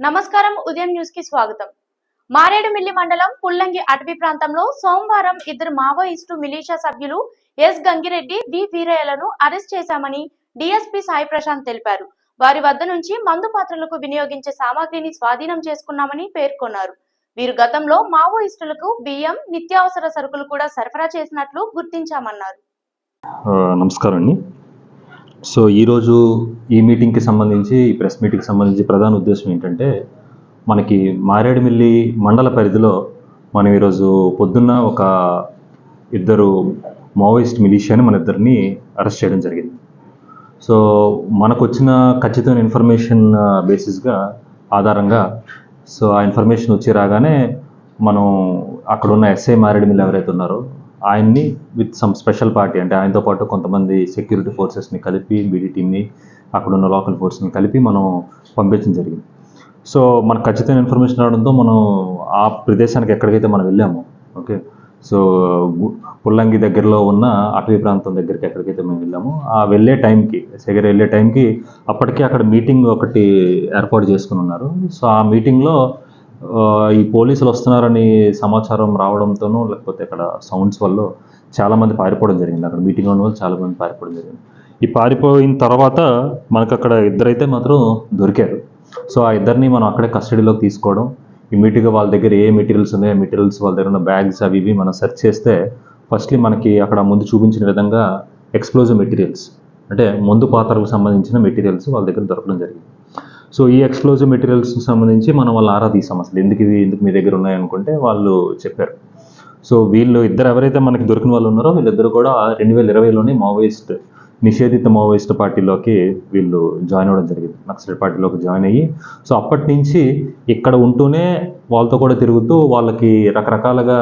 నమస్కారం ఉదయం న్యూస్కి స్వాగతం మారేడుమిల్లి మండలం పుల్లంగి అటవీ ప్రాంతంలో సోమవారం ఇద్దరు మావోయిస్టు మిలీషియా సభ్యులు ఎస్ గంగిరెడ్డి వి వీరయ్యలను అరెస్ట్ చేశామని డిఎస్పి సాయి ప్రశాంత్ తెలిపారు. వారి వద్ద నుంచి మందు పాత్రలకు వినియోగించే సామాగ్రిని స్వాధీనం చేసుకున్నామని పేర్కొన్నారు. వీరు గతంలో మావోయిస్టులకు బియ్యం నిత్యావసర సరుకులు కూడా సరఫరా చేసినట్లు గుర్తించామన్నారు. నమస్కారం అండి. సో ఈరోజు ఈ మీటింగ్కి సంబంధించి ఈ ప్రెస్ మీటింగ్కి సంబంధించి ప్రధాన ఉద్దేశం ఏంటంటే మనకి మారేడుమిల్లి మండల పరిధిలో మనం ఈరోజు పొద్దున్న ఒక ఇద్దరు మావోయిస్ట్ మిలీషియాని మన ఇద్దరిని అరెస్ట్ చేయడం జరిగింది. సో మనకు వచ్చిన ఖచ్చితమైన ఇన్ఫర్మేషన్ బేసిస్గా ఆధారంగా సో ఆ ఇన్ఫర్మేషన్ వచ్చి రాగానే మనం అక్కడ ఉన్న ఎస్ఐ మారేడుమిల్లి ఎవరైతే ఉన్నారో ఆయన్ని విత్ సమ్ స్పెషల్ పార్టీ అంటే ఆయనతో పాటు కొంతమంది సెక్యూరిటీ ఫోర్సెస్ని కలిపి బీడీ టీమ్ని అక్కడ ఉన్న లోకల్ ఫోర్స్ని కలిపి మనం పంపించడం జరిగింది. సో మనకు ఖచ్చితమైన ఇన్ఫర్మేషన్ రావడంతో మనం ఆ ప్రదేశానికి ఎక్కడికైతే మనం వెళ్ళామో ఓకే సో పుల్లంగి దగ్గరలో ఉన్న అటవీ ప్రాంతం దగ్గరికి ఎక్కడికైతే మేము వెళ్ళామో ఆ వెళ్ళే టైంకి సెగర్ వెళ్ళే టైంకి అప్పటికే అక్కడ మీటింగ్ ఒకటి ఏర్పాటు చేసుకుని ఉన్నారు. సో ఆ మీటింగ్లో ఈ పోలీసులు వస్తున్నారని సమాచారం రావడంతోనూ లేకపోతే అక్కడ సౌండ్స్ వల్ల చాలామంది పారిపోవడం జరిగింది. అక్కడ మీటింగ్ ఉన్న వాళ్ళు చాలామంది పారిపోవడం జరిగింది. ఈ పారిపోయిన తర్వాత మనకు అక్కడ ఇద్దరైతే మాత్రం దొరికారు. సో ఆ ఇద్దరిని మనం అక్కడే కస్టడీలోకి తీసుకోవడం ఇమీడియట్గా వాళ్ళ దగ్గర ఏ మెటీరియల్స్ ఉన్నాయో మెటీరియల్స్ వాళ్ళ దగ్గర ఉన్న బ్యాగ్స్ అవి ఇవి మనం సెర్చ్ చేస్తే ఫస్ట్లీ మనకి అక్కడ ముందు చూపించిన విధంగా ఎక్స్ప్లోజివ్ మెటీరియల్స్ అంటే మందు పాత్రలకు సంబంధించిన మెటీరియల్స్ వాళ్ళ దగ్గర దొరకడం జరిగింది. సో ఈ ఎక్స్ప్లోజివ్ మెటీరియల్స్ సంబంధించి మనం వాళ్ళు ఆరా తీసాం అసలు. ఎందుకు ఇది ఎందుకు మీ దగ్గర ఉన్నాయనుకుంటే వాళ్ళు చెప్పారు. సో వీళ్ళు ఇద్దరు ఎవరైతే మనకి దొరికిన వాళ్ళు ఉన్నారో వీళ్ళిద్దరు కూడా రెండు వేల ఇరవైలోనే మావోయిస్ట్ నిషేధిత మావోయిస్ట్ పార్టీలోకి వీళ్ళు జాయిన్ అవ్వడం జరిగింది. నక్సల్ పార్టీలోకి జాయిన్ అయ్యి సో అప్పటి నుంచి ఇక్కడ ఉంటూనే వాళ్ళతో కూడా తిరుగుతూ వాళ్ళకి రకరకాలుగా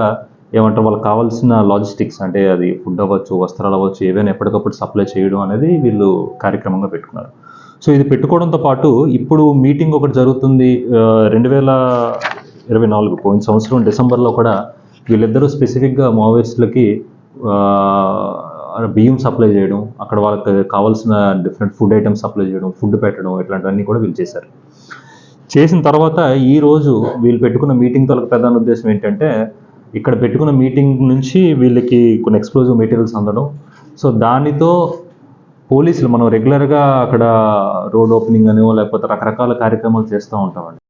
ఏమంటారు వాళ్ళకి కావాల్సిన లాజిస్టిక్స్ అంటే అది ఫుడ్ అవ్వచ్చు వస్త్రాలు అవ్వచ్చు ఏవైనా ఎప్పటికప్పుడు సప్లై చేయడం అనేది వీళ్ళు కార్యక్రమంగా పెట్టుకున్నారు. సో ఇది పెట్టుకోవడంతో పాటు ఇప్పుడు మీటింగ్ ఒకటి జరుగుతుంది రెండు వేల ఇరవై నాలుగు పోయిన సంవత్సరం డిసెంబర్లో కూడా వీళ్ళిద్దరూ స్పెసిఫిక్గా మావోయిస్టులకి బియ్యం సప్లై చేయడం అక్కడ వాళ్ళకి కావాల్సిన డిఫరెంట్ ఫుడ్ ఐటమ్స్ సప్లై చేయడం ఫుడ్ పెట్టడం ఇట్లాంటివన్నీ కూడా వీళ్ళు చేశారు. చేసిన తర్వాత ఈరోజు వీళ్ళు పెట్టుకున్న మీటింగ్ తొలక ప్రధాన ఉద్దేశం ఏంటంటే ఇక్కడ పెట్టుకున్న మీటింగ్ నుంచి వీళ్ళకి కొన్ని ఎక్స్ప్లోజివ్ మెటీరియల్స్ అందడం. సో దానితో పోలీసులు మనం రెగ్యులర్గా అక్కడ రోడ్ ఓపెనింగ్ అనో లేకపోతే రకరకాల కార్యక్రమాలు చేస్తూ ఉంటామండి.